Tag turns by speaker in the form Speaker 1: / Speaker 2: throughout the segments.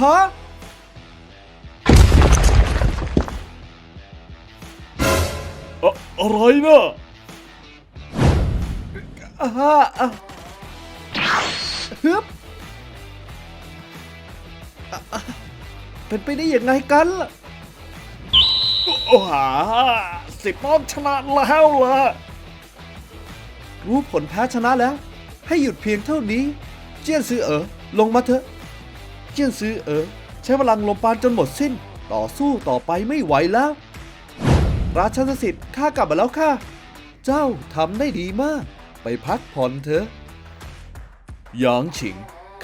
Speaker 1: ฮะ
Speaker 2: อะอะไรนะ
Speaker 1: อ่าฮะอะฮึบอะอะเป็นไปได้ยังไงกันล่ะ
Speaker 2: โอ้หาสิบน้องชนะแล้วล่ะ
Speaker 1: รู้ผลแพ้ชนะแล้ว ให้หยุดเพียงเท่านี้ เจี้ยนซือเอ๋อลงมาเถอะ เจียนซือเอ๋อใช้พลังลมปานจนหมดสิ้น ต่อสู้ต่อไปไม่ไหวแล้ว ราชนสิทธิ์ข้ากลับมาแล้วค่ะ เจ้าทำได้ดีมาก ไปพักผ่อนเถอะหยางฉิง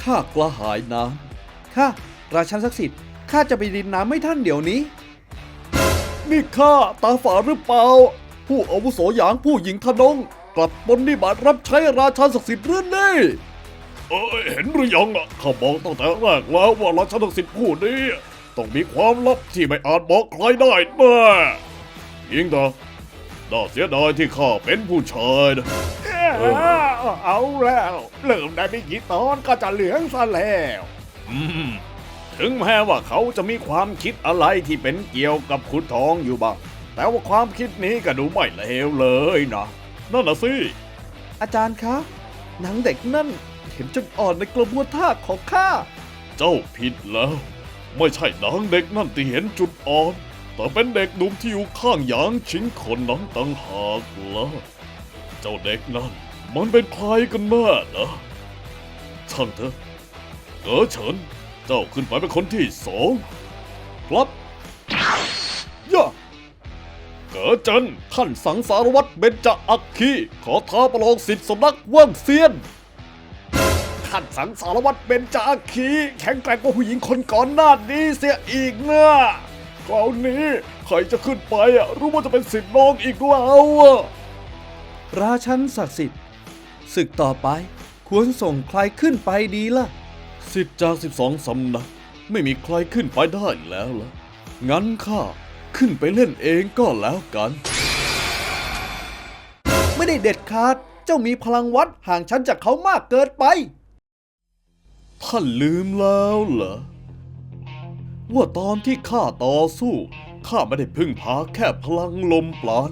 Speaker 1: ข้ากระหายน้ำข้าราชันศักดิ์สิทธิ์ข้าจะไปดินน้ำให้ท่านเดี๋ยวนี้
Speaker 2: นี่ข้าตาฝาหรือเปล่า ผู้อาวุโสหยางผู้หญิงทนง กลับปฏิบัติรับใช้ราชาศักดิ์สิทธิ์หรือนี่ เอ้ยเห็นหรือยังอะข้าบอกตั้งแต่แรกแล้วว่าราชาศักดิ์สิทธิ์ผู้นี้ต้องมีความลับที่ไม่อาจบอกใครได้แน่ยิงต่อน่าเสียดายที่ข้าเป็นผู้ชายนะ
Speaker 3: เอาแล้วเริ่มได้ไม่กี่ตอนก็จะเหลืองซะแล้ว
Speaker 2: อืมถึงแม้ว่าเขาจะมีความคิดอะไรที่เป็นเกี่ยวกับขุนทองอยู่บ้าง แต่ว่าความคิดนี้ก็ดูไม่เลวเลยนะ นั่นน่ะสิ
Speaker 1: อาจารย์คะหนังเด็กนั่น เห็นจุดอ่อนในกระบวนท่าของข้า
Speaker 2: เจ้าผิดแล้ว ไม่ใช่นางเด็กนั่นที่เห็นจุดอ่อน แต่เป็นเด็กหนุ่มที่อยู่ข้างหยางชิงคนนั้นต่างหากล่ะเจ้าเด็กนั่น มันเป็นใครกันแน่นะช่างเถอะเก๋อเฉิน เจ้าขึ้นไปเป็นคนที่สองครับย่าเก๋อเจินท่านสังสารวัตรเบญจอัคคีขอท้าประลองสิทธิสำนักเว่างเซียน
Speaker 3: ท่านสังสารวัตรเป็นจาคีแข็งแกร่งกว่าผู้หญิงคนก่อนหน้านี้เสียอีกนะคราวนี้ใครจะขึ้นไปอะรู้ว่าจะเป็นสิทธิ์น้องอีกแล้วอะ
Speaker 1: ราชันศักดิ์สิทธิ์ศึกต่อไปควรส่งใครขึ้นไปดีล่ะ
Speaker 2: สิบจากสิบสองสำนักไม่มีใครขึ้นไปได้แล้วล่ะ งั้นข้าขึ้นไปเล่นเองก็แล้วกัน
Speaker 1: ไม่ได้เด็ดขาด เจ้ามีพลังวัดห่างชั้นจากเขามากเกินไป
Speaker 2: ท่านลืมแล้วเหรอ ว่าตอนที่ข้าต่อสู้ ข้าไม่ได้พึ่งพาแค่พลังลมปราณ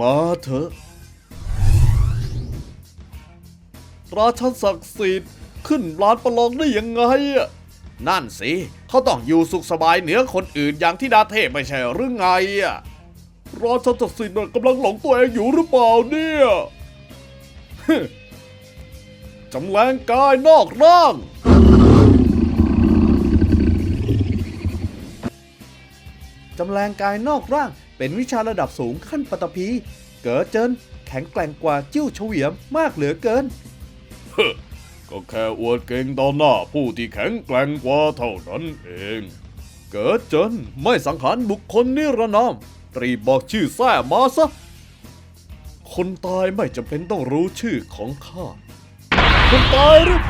Speaker 2: มาเถอะ ราชันศักดิ์สิทธิ์ขึ้นลานประลองได้ยังไงอะนั่นสิ เขาต้องอยู่สุขสบายเหนือคนอื่นอย่างที่ดาเทพไม่ใช่หรือไงอะ ราชันศักดิ์สิทธิ์น่ะกำลังหลงตัวเองอยู่หรือเปล่าเนี่ยจำแรงกายนอกร่าง
Speaker 1: จำแรงกายนอกร่าง เป็นวิชาระดับสูงขั้นปฐพี เก๋อเจินแข็งแกร่งกว่าจิ้วเฉวียมมากเหลือเกิน
Speaker 2: ก็แค่อวดเก่งต่อหน้าผู้ที่แข็งแกร่งกว่าเท่านั้นเอง เกิดจนไม่สังหารบุคคลนิรนามต รีบบอกชื่อแท้มาซะ คนตายไม่จำเป็นต้องรู้ชื่อของข้า คนตายหรือ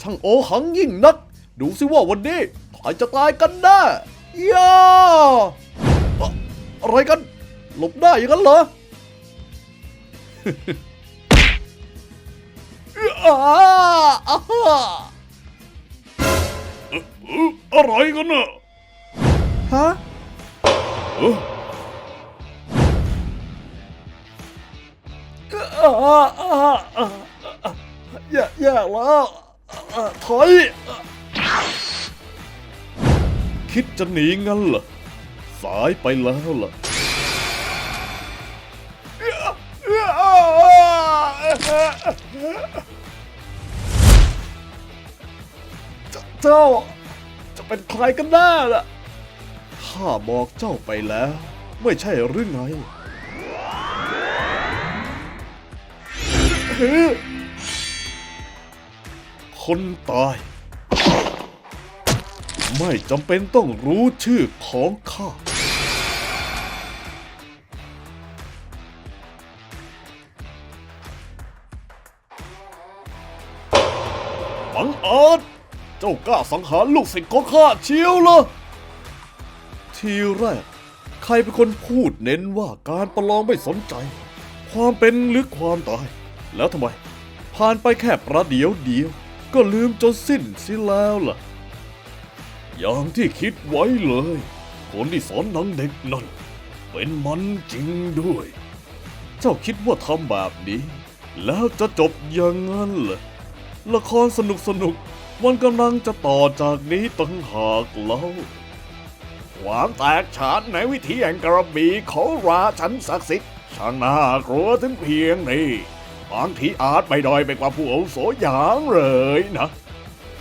Speaker 2: ช่างโอหังยิ่งนัก ดูสิว่าวันนี้ใครจะตายกันแน่ย่าอะอะไรกัน หลบได้อย่างนั้นเหรออ้าอ้าเอ่อเอ่ออะไรกันน่ะ
Speaker 1: ฮะ แย่แย่แล้วถอย
Speaker 2: คิดจะหนีงั้นเหรอ สายไปแล้วล่ะ
Speaker 1: เจ้า จะเป็นใครกันแน่ล่ะ
Speaker 2: ข้าบอกเจ้าไปแล้ว ไม่ใช่หรือไง คนตาย ไม่จำเป็นต้องรู้ชื่อของข้าบังอาจเจ้ากล้าสังหารลูกศิษย์ของข้าเชียวเหรอทีแรก ใครเป็นคนพูดเน้นว่าการประลองไม่สนใจ ความเป็นหรือความตาย แล้วทำไม ผ่านไปแค่ประเดี๋ยวเดียว ก็ลืมจนสิ้นสิแล้วล่ะ อย่างที่คิดไว้เลย คนที่สอนหนังเด็กนั่น เป็นมันจริงด้วย เจ้าคิดว่าทำแบบนี้ แล้วจะจบอย่างนั้นเหรอละครสนุกสนุกมันกำลังจะต่อจากนี้ตั้งหากเล่า
Speaker 3: ความแตกฉานในวิธีแห่งกระบี่ของราชันศักดิ์สิทธิ์ช่างน่ากลัวถึงเพียงนี้ บางทีอาจไม่ด้อยไปกว่าผู้อาวุโสอย่างเลยนะ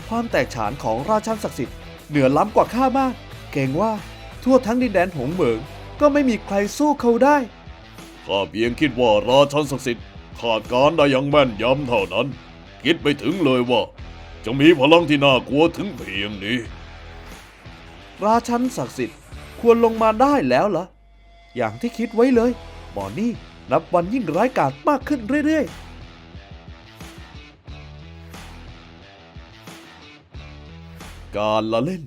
Speaker 1: ความแตกฉานของราชันศักดิ์สิทธิ์เหนือล้ำกว่าข้ามาก เก่งว่าทั่วทั้งดินแดนหงเหมิงก็ไม่มีใครสู้เขาได้
Speaker 2: ข้าเพียงคิดว่าราชันศักดิ์สิทธิ์ขาดการได้อย่างแม่นยำเท่านั้น คิดไปถึงเลยว่า จะมีพลังที่น่ากลัวถึงเพียงนี้
Speaker 1: ราชันศักดิ์สิทธิ์ควรลงมาได้แล้วเหรออย่างที่คิดไว้เลยบอนนี่ นับวันยิ่งร้ายกาจมากขึ้นเรื่อยๆ
Speaker 2: การละเล่น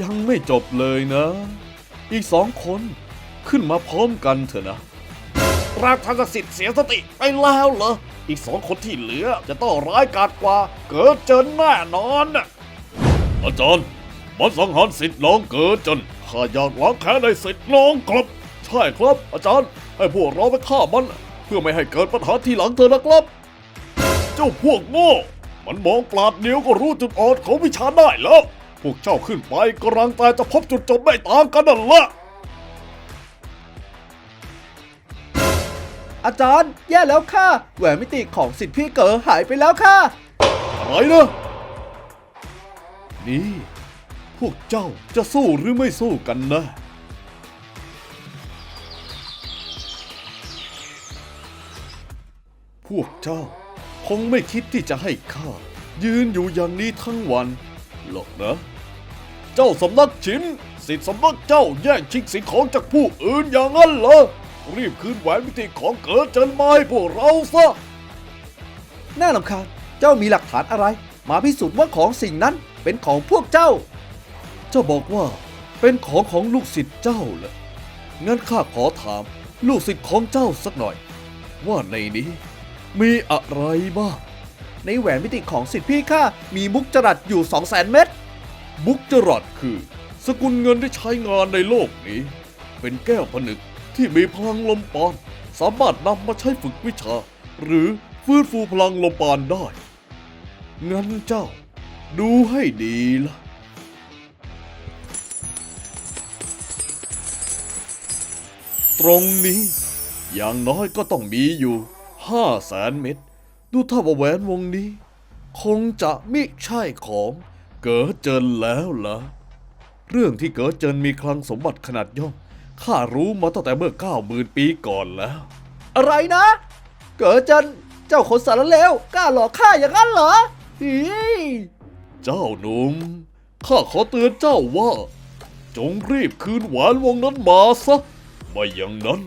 Speaker 2: ยังไม่จบเลยนะ อีกสองคนขึ้นมาพร้อมกันเถอะนะ
Speaker 3: ราชศักดิ์สิทธิ์เสียสติไปแล้วเหรอ อีกสองคนที่เหลือจะต้องร้ายกาจกว่า เกิดเจอแน่นอน
Speaker 2: อาจารย์มันสังหารสิทธิ์น้องเกิดจนข้าอยากล้างแค้นในสิทธิ์น้องครับ ใช่ครับอาจารย์ ให้พวกเราไปฆ่ามัน เพื่อไม่ให้เกิดปัญหาทีหลังเธอนะครับ เจ้าพวกโง่ มันมองปราดเดียวก็รู้จุดอ่อนของวิชาได้แล้ว พวกเจ้าขึ้นไปกำลังตายจะพบจุดจบไม่ต่างกันนั่นละ
Speaker 1: อาจารย์ แย่แล้วค่ะ แหวนมิติของสิทธิพี่เก๋อหายไปแล้วค่ะ
Speaker 2: อะไรนะ นี่ พวกเจ้าจะสู้หรือไม่สู้กันนะ วกเจ้า คงไม่คิดที่จะให้ข้า ยืนอยู่อย่างนี้ทั้งวัน หรอกนะ เจ้าสำนักฉินสิทธิสำนักเจ้าแย่งชิงสิ่งของจากผู้อื่นอย่างนั้นเหรอ รีบคืนแหวนมิติของเกิดเจินมาให้พวกเราซะ
Speaker 1: น่าลำคาญเจ้ามีหลักฐานอะไร มาพิสูจน์ว่าของสิ่งนั้นเป็นของพวกเจ้า
Speaker 2: เจ้าบอกว่าเป็นของของลูกศิษย์เจ้าเหรองั้นข้าขอถาม ลูกศิษย์ของเจ้าสักหน่อย ว่าในนี้ มีอะไรบ้าง
Speaker 1: ในแหวนมิติของสิทธิพี่ข้ามีมุกจรัสอยู่ 2 0 0 0 0 0เม็ด
Speaker 2: บุกจรัสคือ สกุลเงินที่ใช้งานในโลกนี้ เป็นแก้วผนึกที่มีพลังลมปาน สามารถนำมาใช้ฝึกวิชา หรือฟื้นฟูพลังลมปานได้ งั้นเจ้า ดูให้ดีล่ะตรงนี้ อย่างน้อยก็ต้องมีอยู่ ห้าแสนเม็ด ดูถ้าว่าแหวนวงนี้ คงจะมิใช่ของเก๋อเจินแล้วล่ะ เรื่องที่เก๋อเจินมีคลังสมบัติขนาดย่อม ข้ารู้มาตั้งแต่เมื่อเก้าหมื่นปีก่อนแล้ว
Speaker 1: อะไรนะ เก๋อเจันเจ้าคนสารเลวกล้าหลอกข้าอย่างนั้นเหรอฮี
Speaker 2: เจ้าหนุ่ม ข้าขอเตือนเจ้าว่า จงรีบคืนแหวนวงนั้นมาซะ ไม่อย่างนั้น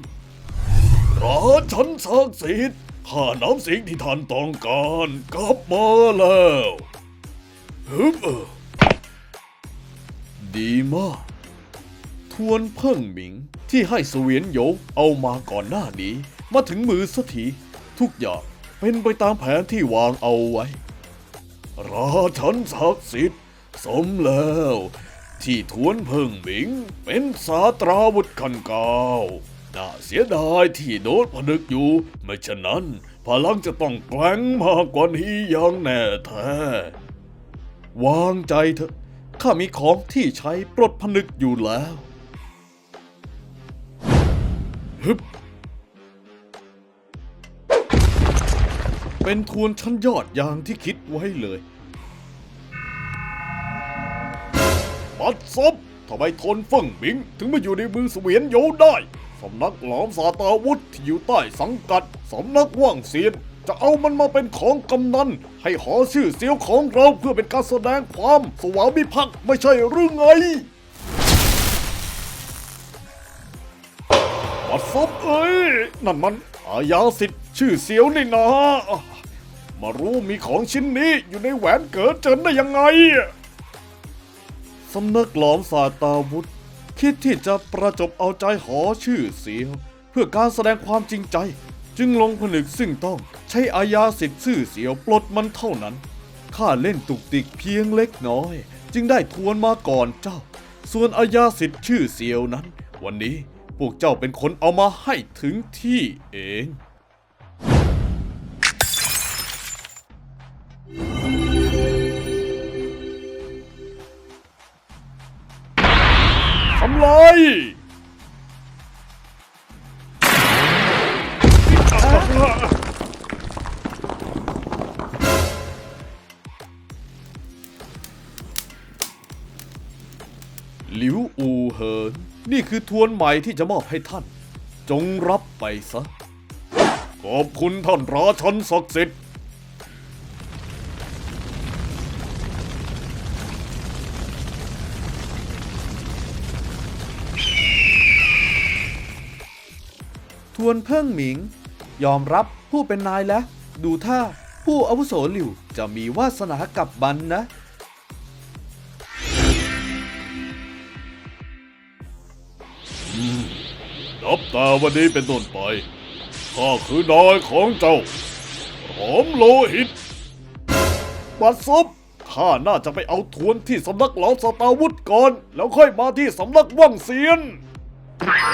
Speaker 2: ราชันศักดิ์สิทธิ์ ข้านำสิ่งที่ท่านต้องการกลับมาแล้วฮึบเออดีมาก ทวนเพิ่งหมิงที่ให้เสวียนโหยเอามาก่อนหน้านี้ มาถึงมือสักทีทุกอย่างเป็นไปตามแผนที่วางเอาไว้ ราชันศักดิ์สิทธิ์สมแล้ว ที่ทวนเพิ่งหมิงเป็นสาตราวุธขันเกาว น่าเสียดายที่โดนผนึกอยู่ ไม่ฉะนั้น พลังจะต้องแกร่งมากกว่านี้อย่างแน่แท้ วางใจเถอะ ข้ามีของที่ใช้ปลดผนึกอยู่แล้วฮึบเป็นทวนชั้นยอดอย่างที่คิดไว้เลยปัดซบทำไมทนเฟิ่งหมิง ถึงมาอยู่ในมือเสวียนโยได้ สำนักหลอมสาตาวุธที่อยู่ใต้สังกัด สำนักว่างเซียน จะเอามันมาเป็นของกำนัน ให้หอชื่อเสียวของเราเพื่อเป็นการแสดงความสวามิภักดิ์ไม่ใช่หรือไงปัดซบเอ้ย นั่นมันอาญาสิทธิ์ชื่อเสียวนี่นะ มารู้มีของชิ้นนี้อยู่ในแหวนเกิดเจินได้ยังไง สำนักหลอมสาตาวุธ คิดที่จะประจบเอาใจหอชื่อเสียวเพื่อการแสดงความจริงใจ จึงลงผนึกซึ่งต้องใช้อาญาสิทธิ์ซื่อเสียวปลดมันเท่านั้นข้าเล่นตุกติกเพียงเล็กน้อย จึงได้ทวนมาก่อนเจ้า ส่วนอาญาสิทธิ์ชื่อเสียวนั้น วันนี้พวกเจ้าเป็นคนเอามาให้ถึงที่เอง คือทวนใหม่ที่จะมอบให้ท่าน จงรับไปซะ
Speaker 3: ขอบคุณท่านราชันศักดิ์สิทธิ์
Speaker 1: ทวนเพิ่งหมิง ยอมรับผู้เป็นนายแล้ว ดูท่าผู้อาวุโสหลิวจะมีวาสนากับบันนะ
Speaker 2: นับแต่วันนี้เป็นต้นไป ข้าคือนายของเจ้าหอมโลหิต
Speaker 3: บัดซบข้าน่าจะไปเอาทวนที่สำนักเหลาสตาวุธก่อน แล้วค่อยมาที่สำนักว่างเซียน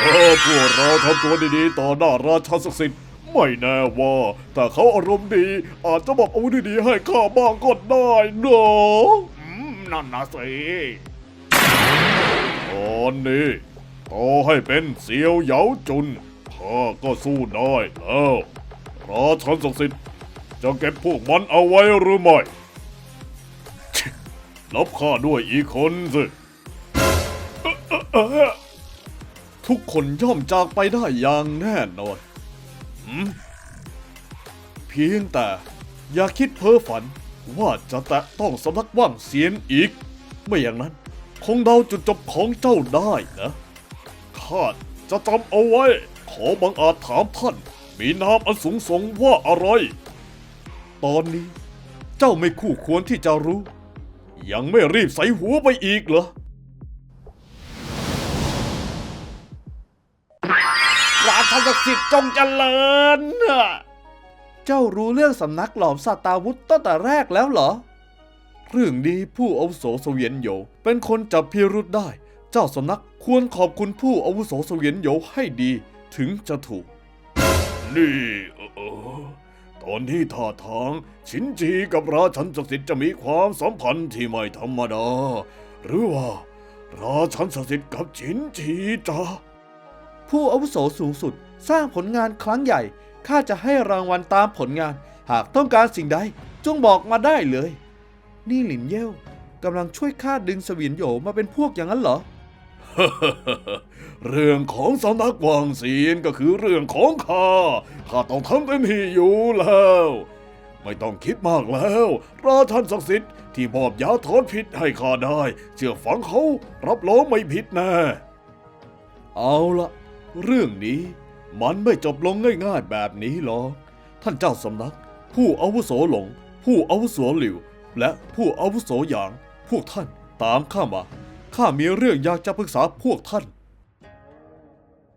Speaker 2: เออพวกเราทำตัวดีๆ ต่อหน้าราชาศักดิ์สิทธิ์ไม่แน่ว่า แต่เขาอารมณ์ดี อาจจะบอกอาวุธดีๆให้ข้าบ้างก็ได้เนอะ
Speaker 3: อืมนั่นนะสิ
Speaker 2: ตอนนี้ ต่อให้เป็นเสียวเหยาจุนข้าก็สู้ได้แล้วราชันศักดิ์สิทธิ์จะเก็บพวกมันเอาไว้หรือไม่รับข้าด้วยอีกคนสิทุกคนย่อมจากไปได้อย่างแน่นอนเพียงแต่อย่าคิดเพ้อฝันว่าจะแตะต้องสำนักว่างเสียนอีก ไม่อย่างนั้นคงเดาจุดจบของเจ้าได้นะ ข้าจะจำเอาไว้ ขอบังอาจถามท่าน มีนามอันสูงส่งว่าอะไร ตอนนี้ เจ้าไม่คู่ควรที่จะรู้ ยังไม่รีบใส่หัวไปอีกเหรอ
Speaker 3: ราชศักดิ์สิทธิ์จงเจริญ
Speaker 1: เจ้ารู้เรื่องสำนักหลอมสัตาวุธตั้งแต่แรกแล้วเหรอ
Speaker 2: เรื่องนี้ผู้อาวุโสเสวียนโยเป็นคนจับพิรุษได้ เจ้าสำนักควรขอบคุณผู้อาวุโสเสวียนโยให้ดีถึงจะถูก นี่เออตอนนี้ท่าทางชินจีกับราชันศักดิ์สิทธิ์จะมีความสัมพันธ์ที่ไม่ธรรมดา หรือว่า ราชันศักดิ์สิทธิ์กับชินจีจะ
Speaker 1: ผู้อาวุโสสูงสุดสร้างผลงานครั้งใหญ่ข้าจะให้รางวัลตามผลงาน หากต้องการสิ่งใดจงบอกมาได้เลย นี่หลินเย่วกำลังช่วยข้าดึงเสวียนโหยมาเป็นพวกอย่างนั้นเหรอ
Speaker 2: เรื่องของสำนักวางเสียนก็คือเรื่องของข้า ข้าต้องทำเต็มที่อยู่แล้ว ไม่ต้องคิดมากแล้ว ราชันศักดิ์สิทธิ์ที่มอบยาถอนพิษให้ข้าได้ เชื่อฟังเขารับรองไม่ผิดแน่เอาละเรื่องนี้มันไม่จบลงง่ายๆแบบนี้หรอกท่านเจ้าสำนัก ผู้อาวุโสหลง ผู้อาวุโสหลิว และผู้อาวุโสหยาง พวกท่านตามข้ามา ข้ามีเรื่องอยากจะปรึกษาพวกท่าน